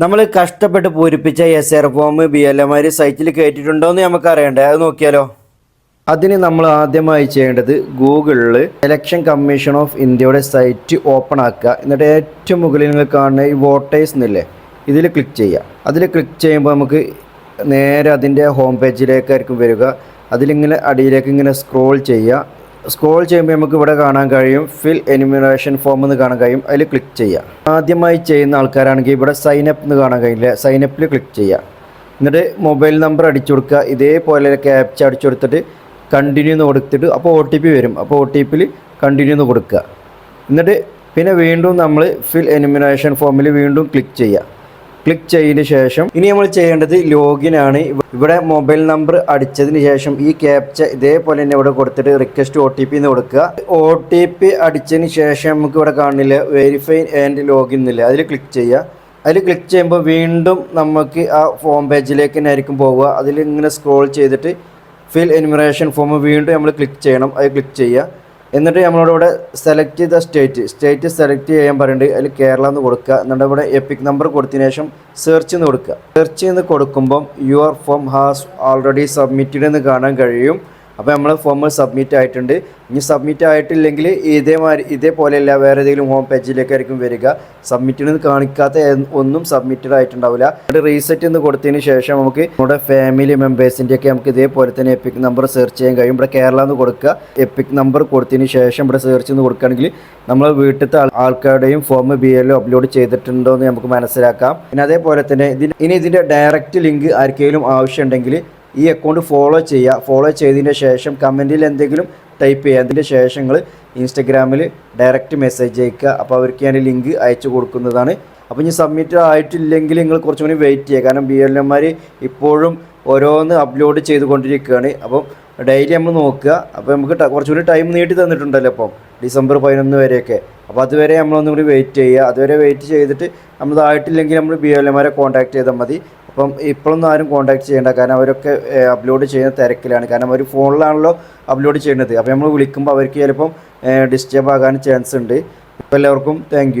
നമ്മൾ കഷ്ടപ്പെട്ട് പൂരിപ്പിച്ച S IR form B L എമാർ സൈറ്റിൽ കയറ്റിയിട്ടുണ്ടോ എന്ന് നമുക്ക് അറിയണ്ടേ അത് നോക്കിയാലോ. അതിന് നമ്മൾ ആദ്യമായി ചെയ്യേണ്ടത് ഗൂഗിളിൽ ഇലക്ഷൻ കമ്മീഷൻ ഓഫ് ഇന്ത്യയുടെ സൈറ്റ് ഓപ്പൺ ആക്കുക. എന്നിട്ട് ഏറ്റവും മുകളിൽ നിങ്ങൾ കാണുന്ന ഈ വോട്ടേഴ്സ് എന്നില്ലേ ഇതിൽ ക്ലിക്ക് ചെയ്യുക. അതിൽ ക്ലിക്ക് ചെയ്യുമ്പോൾ നമുക്ക് നേരെ അതിന്റെ ഹോം പേജിലേക്കായിരിക്കും വരിക. അതിലിങ്ങനെ അടിയിലേക്ക് ഇങ്ങനെ സ്ക്രോൾ ചെയ്യുക. സ്ക്രോൾ ചെയ്യുമ്പോൾ നമുക്ക് ഇവിടെ കാണാൻ കഴിയും ഫിൽ എനിമിനേഷൻ ഫോം എന്ന് കാണാൻ കഴിയും. അതിൽ ക്ലിക്ക് ചെയ്യുക. ആദ്യമായി ചെയ്യുന്ന ആൾക്കാരാണെങ്കിൽ ഇവിടെ സൈനപ്പ് എന്ന് കാണാൻ കഴിയില്ല. സൈനപ്പിൽ ക്ലിക്ക് ചെയ്യുക. എന്നിട്ട് മൊബൈൽ നമ്പർ അടിച്ചു കൊടുക്കുക. ഇതേപോലെ ക്യാപ്ച അടിച്ചു കൊടുത്തിട്ട് കണ്ടിന്യൂ എന്ന് കൊടുത്തിട്ട് അപ്പോൾ ഒ ടി പി വരും. അപ്പോൾ ഒ ടി പിയിൽ കണ്ടിന്യൂ എന്ന് കൊടുക്കുക. എന്നിട്ട് പിന്നെ വീണ്ടും നമ്മൾ ഫിൽ എനിമിനേഷൻ ഫോമിൽ വീണ്ടും ക്ലിക്ക് ചെയ്യുക. ക്ലിക്ക് ചെയ്തതിന് ശേഷം ഇനി നമ്മൾ ചെയ്യേണ്ടത് ലോഗിൻ ആണ്. ഇവിടെ മൊബൈൽ നമ്പർ അടിച്ചതിന് ശേഷം ഈ ക്യാപ്ച ഇതേപോലെ തന്നെ ഇവിടെ കൊടുത്തിട്ട് റിക്വസ്റ്റ് ഒ ടി പി എന്ന് കൊടുക്കുക. ഒ ടി പി അടിച്ചതിന് ശേഷം നമുക്ക് ഇവിടെ കാണില്ല. വെരിഫൈ ആൻഡ് ലോഗിൻ എന്നില്ല അതിൽ ക്ലിക്ക് ചെയ്യുക. അതിൽ ക്ലിക്ക് ചെയ്യുമ്പോൾ വീണ്ടും നമുക്ക് ആ ഫോം പേജിലേക്ക് തന്നെ ആയിരിക്കും പോവുക. അതിൽ ഇങ്ങനെ സ്ക്രോൾ ചെയ്തിട്ട് ഫിൽ എനുമറേഷൻ ഫോം വീണ്ടും നമ്മൾ ക്ലിക്ക് ചെയ്യണം. അത് ക്ലിക്ക് ചെയ്യുക. എന്നിട്ട് നമ്മളോട് ഇവിടെ സെലക്ട് ചെയ്ത സ്റ്റേറ്റ് സ്റ്റേറ്റ് സെലക്ട് ചെയ്യാൻ പറയുന്നുണ്ട് അതിൽ കേരള എന്ന് കൊടുക്കുക. എന്നിട്ട് ഇവിടെ എപ്പിക് നമ്പർ കൊടുത്തതിന് ശേഷം സെർച്ച് എന്ന് കൊടുക്കുക. സെർച്ച് എന്ന് കൊടുക്കുമ്പം your form has already submitted എന്ന് കാണാൻ കഴിയും. അപ്പോൾ നമ്മൾ ഫോം സബ്മിറ്റ് ആയിട്ടുണ്ട്. ഇനി സബ്മിറ്റ് ആയിട്ടില്ലെങ്കിൽ ഇതേമാതിരി ഇതേപോലെയല്ല വേറെ ഏതെങ്കിലും ഹോം പേജിലേക്കായിരിക്കും വരിക. സബ്മിറ്റഡ് എന്ന് കാണിക്കാത്ത ഒന്നും സബ്മിറ്റഡ് ആയിട്ടുണ്ടാവില്ല. അവിടെ റീസെറ്റ് എന്ന് കൊടുത്തതിന് ശേഷം നമുക്ക് നമ്മുടെ ഫാമിലി മെമ്പേഴ്സിന്റെയൊക്കെ നമുക്ക് ഇതേപോലെ തന്നെ എപ്പിക് നമ്പർ സെർച്ച് ചെയ്യാൻ കഴിയും. ഇവിടെ കേരള എന്ന് കൊടുക്കുക. എപ്പിക് നമ്പർ കൊടുത്തതിന് ശേഷം ഇവിടെ സെർച്ച് എന്ന് കൊടുക്കുകയാണെങ്കിൽ നമ്മൾ വീട്ടിലത്തെ ആൾക്കാരുടെയും ഫോം ബി എൽ അപ്ലോഡ് ചെയ്തിട്ടുണ്ടോ എന്ന് നമുക്ക് മനസ്സിലാക്കാം. പിന്നെ അതേപോലെ തന്നെ ഇതിന് ഇനി ഇതിന്റെ ഡയറക്റ്റ് ലിങ്ക് ആർക്കെങ്കിലും ആവശ്യമുണ്ടെങ്കിൽ ഈ അക്കൗണ്ട് ഫോളോ ചെയ്യുക ഫോളോ ചെയ്തതിന് ശേഷം കമന്റിൽ എന്തെങ്കിലും ടൈപ്പ് ചെയ്യുക അതിന്റെ ശേഷം നിങ്ങൾ ഇൻസ്റ്റഗ്രാമിൽ ഡയറക്റ്റ് മെസ്സേജ് അയക്കുക. അപ്പോൾ അവർക്ക് ഞാൻ ലിങ്ക് അയച്ചു കൊടുക്കുന്നതാണ്. അപ്പോൾ ഇനി സബ്മിറ്റ് ആയിട്ടില്ലെങ്കിൽ നിങ്ങൾ കുറച്ചും കൂടി വെയിറ്റ് ചെയ്യുക. കാരണം ബി എൽ എമാർ ഇപ്പോഴും ഓരോന്ന് അപ്ലോഡ് ചെയ്തുകൊണ്ടിരിക്കുകയാണ്. അപ്പം ഡെയിലി നമ്മൾ നോക്കുക. അപ്പോൾ നമുക്ക് കുറച്ചും കൂടി ടൈം നീട്ടി തന്നിട്ടുണ്ടല്ലോ അപ്പം ഡിസംബർ പതിനൊന്ന് വരെയൊക്കെ. അപ്പോൾ അതുവരെ നമ്മളൊന്നും കൂടി വെയിറ്റ് ചെയ്യുക. അതുവരെ വെയിറ്റ് ചെയ്തിട്ട് നമ്മളതായിട്ടില്ലെങ്കിൽ നമ്മൾ ബി എൽ എമാരെ കോൺടാക്ട് ചെയ്താൽ മതി. അപ്പം ഇപ്പോഴൊന്നും ആരും കോൺടാക്ട് ചെയ്യേണ്ട. കാരണം അവരൊക്കെ അപ്ലോഡ് ചെയ്യുന്ന തിരക്കിലാണ്. കാരണം അവർ ഫോണിലാണല്ലോ അപ്ലോഡ് ചെയ്യുന്നത് അപ്പോൾ നമ്മൾ വിളിക്കുമ്പോൾ അവർക്ക് ചിലപ്പം ഡിസ്റ്റർബ് ആകാൻ ചാൻസ് ഉണ്ട്. അപ്പോൾ എല്ലാവർക്കും താങ്ക്